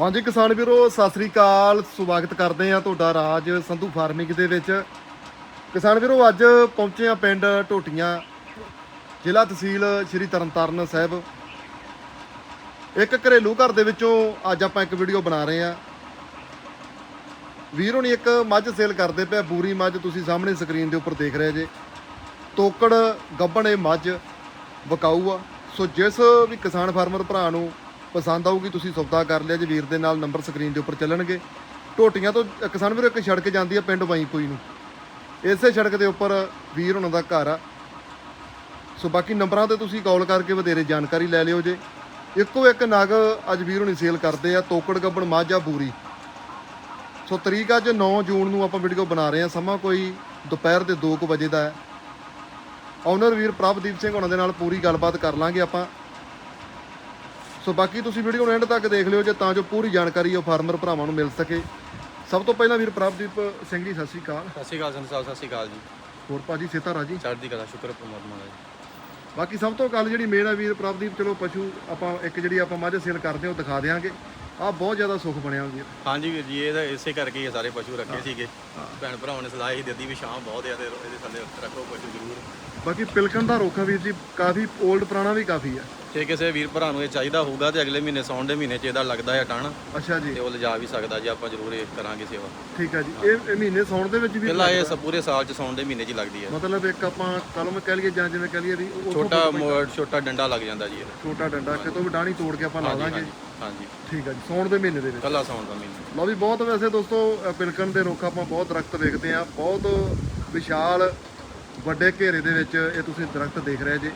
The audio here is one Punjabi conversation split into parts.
ਹਾਂਜੀ ਕਿਸਾਨ ਵੀਰੋ, ਸਤਿ ਸ੍ਰੀ ਅਕਾਲ। ਸਵਾਗਤ ਕਰਦੇ ਆ ਤੁਹਾਡਾ ਰਾਜ ਸੰਧੂ ਫਾਰਮਿੰਗ ਦੇ ਵਿੱਚ। ਕਿਸਾਨ ਵੀਰੋ, ਅੱਜ ਪਹੁੰਚੇ ਆ ਪਿੰਡ ਟੋਟੀਆਂ ਜ਼ਿਲ੍ਹਾ ਤਹਿਸੀਲ ਸ਼੍ਰੀ ਤਰਨਤਾਰਨ ਸਾਹਿਬ। ਇੱਕ ਘਰੇਲੂ ਘਰ ਦੇ ਵਿੱਚੋਂ ਅੱਜ ਆਪਾਂ ਇੱਕ ਵੀਡੀਓ ਬਣਾ ਰਹੇ ਆ ਵੀਰ ਹੁਣੀ ਇੱਕ ਮੱਝ ਸੇਲ ਕਰਦੇ ਪਿਆ ਬੂਰੀ ਮੱਝ ਤੁਸੀਂ ਸਾਹਮਣੇ ਸਕਰੀਨ ਦੇ ਉੱਪਰ ਦੇਖ ਰਹੇ ਜੇ। ਤੋਕੜ ਗੱਬਣ ਇਹ ਮੱਝ ਵਿਕਾਊ ਆ। ਸੋ ਜਿਸ ਵੀ ਕਿਸਾਨ ਫਾਰਮਰ ਭਰਾ ਨੂੰ ਪਸੰਦ ਆਊਗੀ, ਤੁਸੀਂ ਸੌਦਾ ਕਰ ਲਿਆ ਜੇ, ਵੀਰ ਦੇ ਨਾਲ ਨੰਬਰ ਸਕਰੀਨ ਦੇ ਉੱਪਰ ਚੱਲਣਗੇ। ਟੋਟੀਆਂ ਤੋਂ ਕਿਸਾਨ ਵੀਰ, ਇੱਕ ਸੜਕ ਜਾਂਦੀ ਆ ਪਿੰਡ ਵਾਈਪੂਈ ਨੂੰ। ਇਸੇ ਸੜਕ ਦੇ ਉੱਪਰ ਵੀਰ ਉਹਨਾਂ ਦਾ ਘਰ ਆ। ਸੋ ਬਾਕੀ ਨੰਬਰਾਂ ਤੇ ਤੁਸੀਂ ਕਾਲ ਕਰਕੇ ਵਧੇਰੇ ਜਾਣਕਾਰੀ ਲੈ ਲਿਓ ਜੇ। ਇੱਕੋ ਇੱਕ ਨਗ ਅੱਜ ਵੀਰ ਹੁਣੀ ਸੇਲ ਕਰਦੇ ਆ, ਤੋਕੜ ਗੱਬਣ ਮਾਝਾ ਬੂਰੀ। ਸੋ ਤਰੀਕ ਅੱਜ 9 ਜੂਨ ਨੂੰ ਆਪਾਂ ਵੀਡੀਓ ਬਣਾ ਰਹੇ ਹਾਂ ਸਮਾਂ ਕੋਈ ਦੁਪਹਿਰ ਦੇ 2 ਕੁ ਵਜੇ ਦਾ ਹੈ। ਓਨਰ ਵੀਰ ਪ੍ਰਭਦੀਪ ਸਿੰਘ ਉਹਨਾਂ ਦੇ ਨਾਲ ਪੂਰੀ ਗੱਲਬਾਤ ਕਰ ਲਾਂਗੇ ਆਪਾਂ। ਸੋ ਬਾਕੀ ਤੁਸੀਂ ਵੀਡੀਓ ਨੂੰ ਐਂਡ ਤੱਕ ਦੇਖ ਲਿਓ ਜੇ ਤਾਂ ਜੋ ਪੂਰੀ ਜਾਣਕਾਰੀ ਉਹ ਫਾਰਮਰ ਭਰਾਵਾਂ ਨੂੰ ਮਿਲ ਸਕੇ। ਸਭ ਤੋਂ ਪਹਿਲਾਂ ਵੀਰ ਪ੍ਰਭਦੀਪ ਸਿੰਘ ਜੀ ਸਤਿ ਸ਼੍ਰੀ ਅਕਾਲ। ਸਤਿ ਸ਼੍ਰੀ ਅਕਾਲ ਸੰਤ ਸਾਹਿਬ ਸਤਿ ਸ਼੍ਰੀ ਅਕਾਲ ਜੀ। ਹੋਰ ਭਾਜੀ ਸੇਤਾ ਰਾਜੀ ਚੜ੍ਹਦੀ ਕਲਾ ਸ਼ੁਕਰ ਪਰਮਾਤਮਾ ਦਾ ਜੀ। ਬਾਕੀ ਸਭ ਤੋਂ ਗੱਲ ਜਿਹੜੀ ਮੇਨ ਆ ਵੀਰ ਪ੍ਰਭਦੀਪ ਚਲੋ ਪਸ਼ੂ ਆਪਾਂ ਇੱਕ ਜਿਹੜੀ ਆਪਾਂ ਮੱਝ ਸੇਲ ਕਰਦੇ ਹਾਂ ਉਹ ਦਿਖਾ ਦੇਵਾਂਗੇ ਆ ਬਹੁਤ ਜ਼ਿਆਦਾ ਸੁੱਖ ਬਣਿਆ ਵੀਰ। ਹਾਂਜੀ ਵੀਰ ਜੀ ਇਹ ਤਾਂ ਇਸੇ ਕਰਕੇ ਹੀ ਸਾਰੇ ਪਸ਼ੂ ਰੱਖੇ ਸੀਗੇ। ਭੈਣ ਭਰਾਵਾਂ ਨੇ ਸਲਾਹ ਹੀ ਦਿੱਤੀ ਵੀ ਸ਼ਾਮ ਬਹੁਤ ਆ ਤੇ ਇਹਦੇ ਥੱਲੇ ਰੱਖੋ ਪਸ਼ੂ ਜ਼ਰੂਰ। ਬਾਕੀ ਪਿਲਕਣ ਦਾ ਰੋਖਾ ਵੀਰ ਜੀ ਕਾਫੀ 올ਡ ਪੁਰਾਣਾ ਵੀ ਕਾਫੀ ਆ। ਜੇ ਕਿਸੇ ਵੀਰ ਭਰਾ ਨੂੰ ਇਹ ਚਾਹੀਦਾ ਹੋਊਗਾ ਤੇ ਅਗਲੇ ਮਹੀਨੇ ਸੌਣ ਦੇ ਮਹੀਨੇ 'ਚ ਇਹਦਾ ਲੱਗਦਾ ਹੈ ਟਣ ਅੱਛਾ ਜੀ। ਤੇ ਉਹ ਲਿਜਾ ਵੀ ਸਕਦਾ ਜੀ ਆਪਾਂ ਜ਼ਰੂਰ ਇਹ ਕਰਾਂਗੇ ਸੇਵਾ। ਠੀਕ ਆ ਜੀ। ਇਹ ਇਹ ਮਹੀਨੇ ਸੌਣ ਦੇ ਵਿੱਚ ਵੀ ਪਹਿਲਾਂ ਇਹ ਸ- ਪੂਰੇ ਸਾਲ 'ਚ ਸੌਣ ਦੇ ਮਹੀਨੇ 'ਚ ਹੀ ਲੱਗਦੀ ਹੈ। ਮਤਲਬ ਇੱਕ ਆਪਾਂ ਕਲਮ ਕਹਿ ਲਈਏ ਜਾਂ ਜਿਵੇਂ ਕਹਿ ਲਈਏ ਵੀ ਉਹ- ਛੋਟਾ ਮੋੜ ਛੋਟਾ ਡੰਡਾ ਲੱਗ ਜਾਂਦਾ ਜੀ ਇਹਦਾ ਛੋਟਾ ਡੰਡਾ ਕਿਤੋਂ ਵੀ ਡਾਣੀ ਤੋੜ ਕੇ ਆਪਾਂ ਲਾ ਦਾਂਗੇ ਹਾਂਜੀ ਠੀਕ ਆ ਜੀ ਸੌਣ ਦੇ ਮਹੀਨੇ ਦੇ ਵਿੱਚ। ਕੱਲਾ ਸੌਣ ਦਾ ਮਹੀਨਾ। ਲਓ ਵੀ ਬਹੁਤ ਵੈਸੇ ਦੋਸਤੋ ਅ, ਪਿਲਕਣ ਦੇ ਰੁੱਖ ਆਪਾਂ ਬਹੁਤ ਦਰਖਤ ਵੇਖਦੇ ਆ ਬਹੁਤ ਵਿਸ਼ਾਲ ਵੱਡੇ ਘੇਰੇ ਦੇ ਵਿੱਚ ਇਹ ਤੁਸੀਂ ਦਰਖਤ ਦੇਖ ਰਹੇ ਜੇ।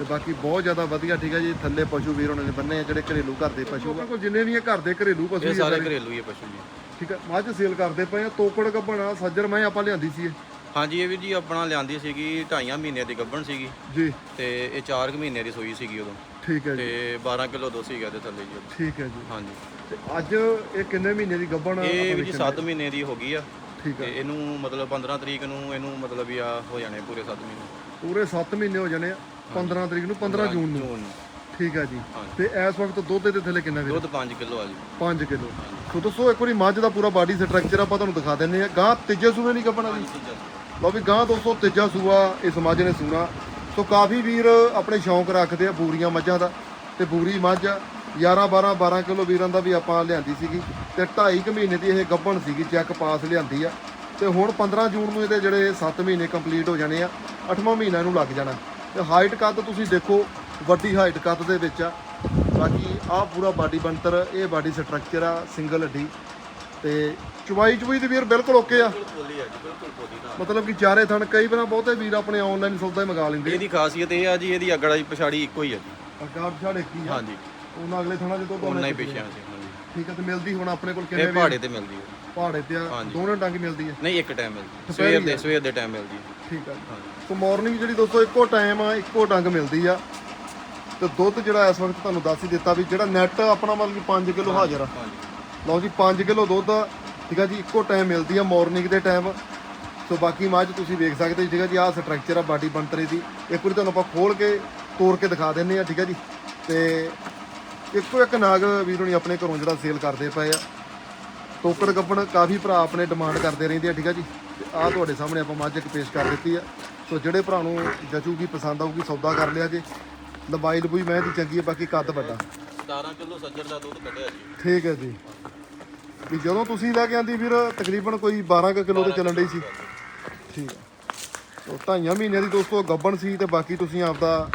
ਤੇ ਬਾਕੀ ਬਹੁਤ ਜ਼ਿਆਦਾ ਵਧੀਆ ਠੀਕ ਹੈ ਜੀ ਥੱਲੇ ਪਸ਼ੂ ਵੀਰ ਉਹਨਾਂ ਨੇ ਬੰਨੇ ਆ ਜਿਹੜੇ ਘਰੇਲੂ ਘਰ ਦੇ ਪਸ਼ੂ ਆ। ਕੋਲ ਜਿੰਨੇ ਵੀ ਇਹ ਘਰ ਦੇ ਘਰੇਲੂ ਪਸ਼ੂ ਇਹ ਸਾਰੇ ਸਾਰੇ। ਘਰੇਲੂ ਹੀ ਆ ਪਸ਼ੂ ਜੀ। ਠੀਕ ਹੈ ਮੱਝ ਸੇਲ ਕਰਦੇ ਪਏ ਆ ਤੋਕੜ ਗੱਬਣਾ ਸੱਜਰ ਮੈਂ ਆਪਾਂ ਲਿਆਂਦੀ ਸੀ ਇਹ। ਹਾਂਜੀ ਇਹ ਵੀ ਜੀ ਆਪਣਾ ਲਿਆਂਦੀ ਸੀਗੀ ਢਾਈਆਂ ਮਹੀਨੇ ਦੀ ਗੱਭਣ ਸੀਗੀ। ਜੀ। ਤੇ ਇਹ 4 ਮਹੀਨੇ ਦੀ ਸੂਈ ਸੀਗੀ ਉਦੋਂ। ਠੀਕ ਹੈ ਜੀ। ਤੇ 12 ਕਿਲੋ ਦੁੱਧ ਸੀਗਾ ਤੇ ਥੱਲੇ ਜੀ। ਠੀਕ ਹੈ ਜੀ। ਹਾਂਜੀ। ਤੇ ਅੱਜ ਇਹ ਕਿੰਨੇ ਮਹੀਨੇ ਦੀ ਗੱਬਣ ਇਹ ਵੀ ਜੀ 7 ਮਹੀਨੇ ਦੀ ਹੋ ਗਈ ਆ। ਠੀਕ ਤੇ ਹੈ ਇਹਨੂੰ ਮਤਲਬ 15 ਤਰੀਕ ਨੂੰ ਇਹਨੂੰ ਮਤਲਬ ਵੀ ਆ ਹੋ ਜਾਣੇ ਪੂਰੇ 7 ਮਹੀਨੇ। ਪੂਰੇ 7 ਮਹੀਨੇ ਹੋ ਜਾਣੇ ਆ। 15 ਤਰੀਕ ਨੂੰ 15 ਜੂਨ ਨੂੰ। ਠੀਕ ਹੈ ਜੀ। ਤੇ ਇਸ ਵਕਤ ਦੁੱਧ ਦੇ ਥੱਲੇ ਕਿੰਨਾ ਵੀਰ? ਦੁੱਧ 5 ਕਿਲੋ ਆ ਜੀ। 5 ਕਿਲੋ। ਸੋ ਦੱਸੋ ਇੱਕ ਵਾਰੀ ਮੱਝ ਦਾ ਪੂਰਾ ਬਾਡੀ ਸਟਰਕਚਰ ਆਪਾਂ ਤੁਹਾਨੂੰ ਦਿਖਾ ਦਿੰਨੇ ਆ ਗਾਂ ਤੀਜੇ ਸੂਏ ਨਹੀਂ ਕੱਪਣਾ ਜੀ? ਲਓ ਵੀ ਗਾਂ ਦੋਸਤੋ ਤੀਜਾ ਸੂਆ ਇਸ ਮੱਝ ਨੇ ਸੂਣਾ। ਸੋ ਕਾਫੀ ਵੀਰ ਆਪਣੇ ਸ਼ੌਂਕ ਰੱਖਦੇ ਆ ਬੂਰੀਆਂ ਮੱਝਾਂ ਦਾ। ਤੇ ਬੂਰੀ ਮੱਝ 11 12 12 ਕਿਲੋ ਵੀਰਾਂ ਦਾ ਵੀ ਆਪਾਂ ਲਿਆਂਦੀ ਸੀਗੀ। ਤੇ 2.5 ਕੁ ਮਹੀਨੇ ਦੀ ਇਹ ਗੱਭਣ ਸੀਗੀ ਚੈੱਕ ਪਾਸ ਲਿਆਂਦੀ ਆ। ਤੇ ਹੁਣ 15 ਜੂਨ ਨੂੰ ਇਹਦੇ ਜਿਹੜੇ 7 ਮਹੀਨੇ ਕੰਪਲੀਟ ਹੋ ਜਾਣੇ ਆ 8ਵਾਂ ਮਹੀਨਾ ਇਹਨੂੰ ਲੱਗ ਜਾਣਾ। ਤੇ ਹਾਈਟ ਕੱਦ ਤੁਸੀਂ ਦੇਖੋ ਵੱਡੀ ਹਾਈਟ ਕੱਦ ਦੇ ਵਿੱਚ ਆ। ਬਾਕੀ ਆਹ ਪੂਰਾ ਬਾਡੀ ਬਣਤਰ ਇਹ ਬਾਡੀ ਸਟਰਕਚਰ ਆ ਸਿੰਗਲ ਹੱਡੀ ਤੇ ਚੁਬਾਈ ਚੁਬਾਈ ਦੇ ਵੀਰ ਬਿਲਕੁਲ ਓਕੇ ਆ। ਆ ਮਤਲਬ ਕਿ ਚਾਰੇ ਥਣ ਕਈ ਵਾਰ ਬਹੁਤੇ ਵੀਰ ਆਪਣੇ ਆਨਲਾਈਨ ਸੌਦਾ ਹੀ ਮੰਗਾ ਲੈਂਦੇ ਇਹਦੀ ਖਾਸੀਅਤ ਇਹ ਆ ਜੀ ਇਹਦੀ ਅਗੜਾ ਦੀ ਪਛਾੜੀ ਇੱਕੋ ਹੀ ਆ ਜੀ। ਅਗਾੜ ਛਾੜੇ ਕੀ ਆ। ਹਾਂਜੀ। ਉਹਨਾਂ ਅਗਲੇ ਥਣਾ ਜਦੋਂ ਉਹਨਾਂ ਹੀ ਪਿੱਛੇ ਸੀ ਠੀਕ ਹੈ ਤੇ ਮਿਲਦੀ ਹੁਣ ਆਪਣੇ ਕੋਲ ਇਹ ਕਿੰਨੇ ਪਹਾੜੇ ਤੇ ਮਿਲਦੀ ਹੈ ਪਹਾੜੇ ਤੇ ਆ ਹਾਂਜੀ। ਦੋਨੇ ਡੰਗ ਮਿਲਦੀ ਹੈ? ਨਹੀਂ ਇੱਕ ਟਾਈਮ ਮਿਲਦੀ। ਦੁਪਹਿਰੀ ਸਵੇਰ ਦੇ। ਸਵੇਰ ਦੇ ਟਾਈਮ ਮਿਲਦੀ। ਹੈ ਠੀਕ ਆ। ਹਾਂਜੀ। ਸੋ ਮਾਰਨਿੰਗ ਜਿਹੜੀ ਦੋਸਤੋ ਇੱਕੋ ਟਾਈਮ ਆ ਇੱਕੋ ਡੰਗ ਮਿਲਦੀ ਆ। ਤੇ ਦੁੱਧ ਜਿਹੜਾ ਇਸ ਵਕਤ ਤੁਹਾਨੂੰ ਦੱਸ ਹੀ ਦਿੱਤਾ ਵੀ ਜਿਹੜਾ ਨੈਟ ਆਪਣਾ ਮਤਲਬ ਕਿ 5 ਕਿਲੋ ਹਾਜ਼ਰ ਆ। ਹਾਂਜੀ। ਲਓ ਜੀ 5 ਕਿਲੋ ਦੁੱਧ ਆ, ਠੀਕ ਆ ਜੀ ਇੱਕੋ ਟਾਈਮ ਮਿਲਦੀ ਆ ਮਾਰਨਿੰਗ ਦੇ ਟਾਈਮ ਸੋ ਬਾਕੀ ਮੱਝ ਤੁਸੀਂ ਵੇਖ ਸਕਦੇ ਜੀ ਠੀਕ ਆ ਜੀ ਆਹ ਸਟਰਕਚਰ ਆ ਬਾਡੀ ਬਣਤਰੇ ਦੀ। ਇੱਕ ਵਾਰੀ ਤੁਹਾਨੂੰ ਆਪਾਂ ਖੋਲ ਕੇ ਤੋੜ ਕੇ ਦਿਖਾ ਦਿੰਨੇ ਆ ਠੀਕ ਆ ਜੀ। ਤੇ ਇੱਕੋ ਇੱਕ ਨਾਗ ਵੀਰ ਹੁਣੀ ਆਪਣੇ ਘਰੋਂ ਜਿਹੜਾ ਸੇਲ ਕਰਦੇ ਪਏ ਆ। ਟੋਕੜ ਗੱਬਣ ਕਾਫੀ ਭਰਾ ਆਪਣੇ ਡਿਮਾਂਡ ਕਰਦੇ ਰਹਿੰਦੇ ਆ ਠੀਕ ਆ ਜੀ? ਆਹ ਤੁਹਾਡੇ ਸਾਹਮਣੇ ਆਪਾਂ ਮੱਝ ਇੱਕ ਪੇਸ਼ ਕਰ ਦਿੱਤੀ ਆ। ਸੋ ਜਿਹੜੇ ਭਰਾ ਨੂੰ ਜਚੂਗੀ ਪਸੰਦ ਆਊਗੀ ਸੌਦਾ ਕਰ ਲਿਆ ਜੇ। ਲੰਬਾਈ ਲੰਬੂਈ ਮੈਂ ਦੀ ਚੰਗੀ ਹੈ ਬਾਕੀ ਕੱਦ ਵੱਡਾ। 17 ਕਿਲੋ ਸੱਜਰ ਦਾ ਦੁੱਧ ਕੱਢਿਆ ਜੀ। ਠੀਕ ਹੈ ਜੀ। ਵੀ ਜਦੋਂ ਤੁਸੀਂ ਲੈ ਕੇ ਆਂਦੀ ਵੀਰ ਤਕਰੀਬਨ ਕੋਈ 12 ਕੁ ਕਿਲੋ ਤੇ ਚੱਲਣ ਡਈ ਸੀ। ਠੀਕ ਹੈ ਸੋ ਢਾਈਆਂ ਮਹੀਨਿਆਂ ਦੀ ਦੋਸਤੋ ਗੱਬਣ ਸੀ ਤੇ ਬਾਕੀ ਤੁਸੀਂ ਆਪਦਾ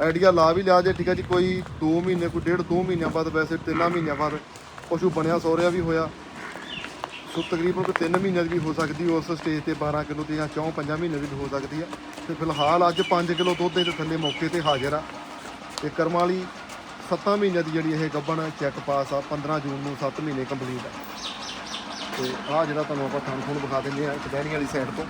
ਆਈਡੀਆ ਲਾ ਵੀ ਲਿਆ ਜੇ ਠੀਕ ਹੈ ਜੀ। ਕੋਈ 2 ਮਹੀਨੇ ਕੋਈ ਡੇਢ 2 ਮਹੀਨਿਆਂ ਬਾਅਦ ਵੈਸੇ 3 ਮਹੀਨਿਆਂ ਬਾਅਦ ਪਸ਼ੂ ਬਣਿਆ ਸੋਰਿਆ ਵੀ ਹੋਇਆ। ਸੋ ਤਕਰੀਬਨ ਕੋਈ 3 ਮਹੀਨਿਆਂ ਦੀ ਵੀ ਹੋ ਸਕਦੀ ਉਸ ਸਟੇਜ ਤੇ 12 ਕਿਲੋ ਤੇ ਜਾਂ 4 5 ਮਹੀਨੇ ਦੀ ਵੀ ਹੋ ਸਕਦੀ ਆ ਤੇ ਫਿਲਹਾਲ ਅੱਜ 5 ਕਿਲੋ ਦੁੱਧ ਦੇ ਥੱਲੇ ਮੌਕੇ ਤੇ ਹਾਜ਼ਰ ਆ। ਤੇ ਕਰਮ ਵਾਲੀ 7 ਮਹੀਨਿਆਂ ਦੀ ਜਿਹੜੀ ਇਹ ਗੱਬਣ ਚੈੱਕ ਪਾਸ ਆ 15 ਜੂਨ ਨੂੰ 7 ਮਹੀਨੇ ਕੰਪਲੀਟ ਆ। ਤੇ ਆ ਜਿਹੜਾ ਤੁਹਾਨੂੰ ਆਪਾਂ ਥਣ ਥਣ ਵਿਖਾ ਦਿੰਦੇ ਆ ਇੱਕ ਵਾਲੀ ਸਾਈਡ ਤੋਂ।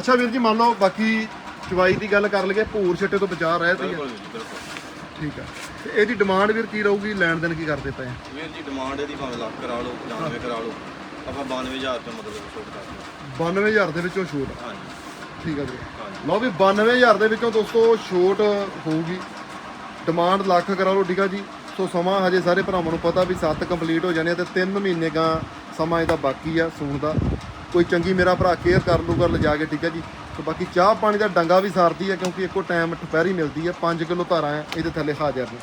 ਅੱਛਾ ਵੀਰ ਜੀ ਮੰਨ ਲਓ ਬਾਕੀ ਚਵਾਈ ਦੀ ਗੱਲ ਕਰ ਲਈਏ ਭੂਰ ਛੱਟੇ ਤੋਂ ਬਚਾ ਰਹੇ ਤੇ ਬਿਲਕੁਲ ਜੀ ਬਿਲਕੁਲ। ਠੀਕ ਆ। ਤੇ ਇਹਦੀ ਡਿਮਾਂਡ ਵੀਰ ਕੀ ਰਹੂਗੀ? ਲੈਣ ਦੇਣ ਕੀ ਕਰਦੇ ਪਏ ਆ? ਵੀਰ ਜੀ ਡਿਮਾਂਡ ਇਹਦੀ ਭਾਵੇਂ ਲੱਖ ਕਰਾ ਲਓ 95 ਕਰਾ ਲਓ। ਆਪਾਂ 92000 ਰੁਪਏ ਮਤਲਬ ਛੋਟ ਕਰਦੇ 92000 ਦੇ ਵਿੱਚੋਂ ਛੂਟ ਹਾਂ ਹਾਂਜੀ। ਠੀਕ ਹੈ ਜੀ ਹਾਂਜੀ। ਲਓ ਵੀ 92000 ਦੇ ਵਿੱਚੋਂ ਦੋਸਤੋ ਛੋਟ ਹੋਊਗੀ। ਡਿਮਾਂਡ ਲੱਖ ਕਰਾ ਲਓ ਠੀਕ ਆ ਜੀ। ਸੋ ਸਮਾਂ ਹਜੇ ਸਾਰੇ ਭਰਾਵਾਂ ਨੂੰ ਪਤਾ ਵੀ 7 ਕੰਪਲੀਟ ਹੋ ਜਾਣੇ ਆ ਤੇ 3 ਮਹੀਨੇ ਗਾ ਸਮਾਂ ਇਹਦਾ ਬਾਕੀ ਆ ਸੂਣ ਦਾ। ਕੋਈ ਚੰਗੀ ਮੇਰਾ ਭਰਾ ਕੇਅਰ ਕਰ ਲੂਗਾ, ਲਿਜਾ ਕੇ, ਠੀਕ ਹੈ ਜੀ। ਸੋ ਬਾਕੀ ਚਾਹ ਪਾਣੀ ਦਾ ਡੰਗਾ ਵੀ ਸਾਰਦੀ ਆ ਕਿਉਂਕਿ ਇੱਕੋ ਟਾਈਮ ਦੁਪਹਿਰੀ ਮਿਲਦੀ ਆ 5 ਕਿਲੋ ਧਾਰਾਂ ਹੈ, ਇਹਦੇ ਥੱਲੇ ਹਾਜ਼ਰ ਨੇ।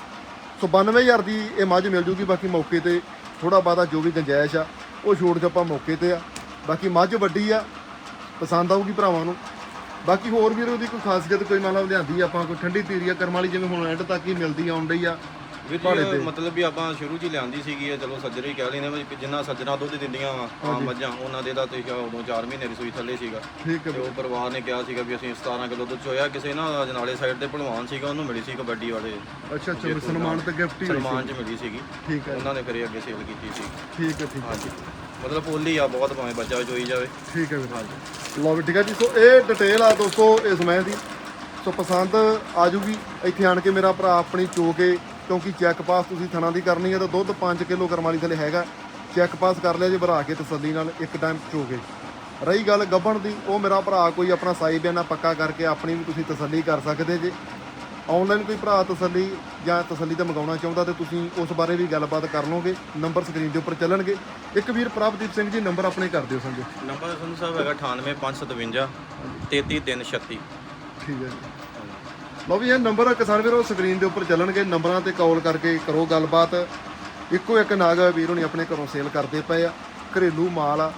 ਸੋ 92000 ਦੀ ਇਹ ਮੱਝ ਮਿਲ ਜੂਗੀ, ਬਾਕੀ ਮੌਕੇ ਤੇ ਥੋੜਾ ਬਾਦਾ ਜੋ ਵੀ ਗੰਜਾਇਸ਼ ਆ, ਉਹ ਛੋੜ ਚ ਆਪਾਂ ਮੌਕੇ ਤੇ ਆ। ਬਾਕੀ ਮੱਝ ਵੱਡੀ ਆ, ਪਸੰਦ ਆਊਗੀ ਭਰਾਵਾਂ ਨੂੰ। ਬਾਕੀ ਹੋਰ ਵੀ ਉਹਦੀ ਕੋਈ ਖਾਸੀਅਤ, ਕੋਈ ਮੰਨ ਲਓ ਲਿਆਂਦੀ ਆਪਾਂ, ਕੋਈ ਠੰਡੀ ਤੀਰੀ ਆ, ਕਰਮ ਵਾਲੀ ਜਿਵੇਂ ਹੁਣ ਐਂਡ ਤੱਕ ਹੀ ਮਿਲਦੀ, ਆਉਣ ਡਈ ਆ। ਭਾੜੇ ਤੇ। ਮਤਲਬ ਵੀ ਆਪਾਂ ਸ਼ੁਰੂ 'ਚ ਹੀ ਲਿਆਂਦੀ ਸੀਗੀ ਇਹ ਚਲੋ ਸੱਜਰੇ ਹੀ ਕਹਿ ਲੈਂਦੇ ਵੀ ਜਿੰਨਾ ਸੱਜਣਾ ਦੁੱਧ ਦਿੰਦੀਆਂ ਵਾ ਆਮ ਮੱਝਾਂ ਉਹਨਾਂ ਦੇ ਦਾ ਤੇ ਉਦੋਂ 4 ਮਹੀਨੇ ਦੀ ਸੂਈ ਥੱਲੇ ਸੀਗਾ। ਠੀਕ ਹੈ ਤੇ ਉਹ ਪਰਿਵਾਰ ਨੇ ਕਿਹਾ ਸੀਗਾ ਵੀ ਅਸੀਂ 17 ਕਿਲੋ ਦੁੱਧ ਚੋਇਆ ਕਿਸੇ ਨਾ ਜਨਾਲੇ ਸਾਈਡ ਤੇ ਭਲਵਾਨ ਸੀਗਾ ਉਹਨੂੰ ਮਿਲੀ ਸੀ ਕਬੱਡੀ ਵਾਲੇ। ਅੱਛਾ ਅੱਛਾ ਵੀ ਸਨਮਾਨ ਤੇ ਗਿਫਟ ਹੀ ਹੋਈ ਸਲਮਾਨ 'ਚ ਮਿਲੀ ਸੀਗੀ। ਠੀਕ ਹੈ। ਉਹਨਾਂ ਨੇ ਫਿਰ ਅੱਗੇ ਸੇਲ ਕੀਤੀ ਸੀ। ਠੀਕ ਹੈ ਠੀਕ ਹੈ। ਹਾਂਜੀ। ਮਤਲਬ ਪੋਲੀ ਆ ਬਹੁਤ ਭਾਵੇਂ ਬੱਚਾ ਚੋਈ ਜਾਵੇ। ਠੀਕ ਹੈ ਵੀਰ ਹਾਂਜੀ। ਲਓ ਵੀ ਠੀਕ ਹੈ ਜੀ। ਸੋ ਇਹ ਡਿਟੇਲ ਆ ਦੋਸਤੋ ਇਸ ਮੈਂ ਦੀ। ਸੋ ਪਸੰਦ ਆ ਜੂਗੀ ਇੱਥੇ ਆਣ ਕੇ ਮੇਰਾ ਭਰਾ ਆਪਣੀ ਚੋ ਕੇ ਕਿਉਂਕਿ ਚੈੱਕ ਪਾਸ ਤੁਸੀਂ ਥਣਾ ਦੀ ਕਰਨੀ ਹੈ ਤਾਂ ਦੁੱਧ 5 ਕਿਲੋ ਕਰਮ ਵਾਲੀ ਥਲੇ ਹੈਗਾ। ਚੈੱਕ ਪਾਸ ਕਰ ਲਿਆ ਜੇ ਭਰਾ ਕੇ ਤਸੱਲੀ ਨਾਲ ਇੱਕ ਟਾਈਮ ਚੋ ਕੇ। ਰਹੀ ਗੱਲ ਗੱਭਣ ਦੀ ਉਹ ਮੇਰਾ ਭਰਾ ਕੋਈ ਆਪਣਾ ਸਾਈ ਬਿਆਨਾ ਪੱਕਾ ਕਰਕੇ ਆਪਣੀ ਵੀ ਤੁਸੀਂ ਤਸੱਲੀ ਕਰ ਸਕਦੇ ਜੇ। ਆਨਲਾਈਨ ਕੋਈ ਭਰਾ ਤਸੱਲੀ ਜਾਂ ਤਸੱਲੀ ਤੇ ਮੰਗਾਉਣਾ ਚਾਹੁੰਦਾ ਤੇ ਤੁਸੀਂ ਉਸ ਬਾਰੇ ਵੀ ਗੱਲਬਾਤ ਕਰ ਲਓਗੇ ਨੰਬਰ ਸਕਰੀਨ ਦੇ ਉੱਪਰ ਚੱਲਣਗੇ। ਇੱਕ ਵੀਰ ਪ੍ਰਭਦੀਪ ਸਿੰਘ ਜੀ ਨੰਬਰ ਆਪਣੇ ਕਰ ਦਿਓ ਸੰਜੋ। ਨੰਬਰ ਸੰਧੂ ਸਾਹਿਬ ਹੈਗਾ 98557 33336 ਠੀਕ ਹੈ ਜੀ। ਲਓ ਵੀ ਇਹ ਨੰਬਰ ਆ ਕਿਸਾਨ ਵੀਰੋ ਸਕਰੀਨ ਦੇ ਉੱਪਰ ਚੱਲਣਗੇ। ਨੰਬਰਾਂ ਤੇ ਕਾਲ ਕਰਕੇ ਕਰੋ ਗੱਲਬਾਤ। ਇੱਕੋ ਇੱਕ ਨਾਗ ਵੀਰ ਹੋਣੀ ਆਪਣੇ ਘਰੋਂ ਸੇਲ ਕਰਦੇ ਪਏ ਆ। ਘਰੇਲੂ ਮਾਲ ਆ।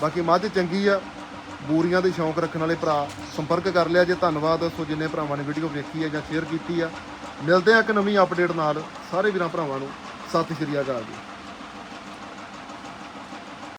ਬਾਕੀ ਮੱਝ ਚੰਗੀ ਆ। ਬੂਰੀਆਂ ਦੇ ਸ਼ੌਂਕ ਰੱਖਣ ਵਾਲੇ ਭਰਾ ਸੰਪਰਕ ਕਰ ਲਿਆ ਜੇ। ਧੰਨਵਾਦ। ਸੋ ਜਿੰਨੇ ਭਰਾਵਾਂ ਨੇ ਵੀਡੀਓ ਵੇਖੀ ਆ ਜਾਂ ਸ਼ੇਅਰ ਕੀਤੀ ਆ। ਮਿਲਦੇ ਆ ਇੱਕ ਨਵੀਂ ਅਪਡੇਟ ਨਾਲ। ਸਾਰੇ ਵੀਰਾਂ ਭਰਾਵਾਂ ਨੂੰ ਸਤਿ ਸ਼੍ਰੀ ਅਕਾਲ ਜੀ।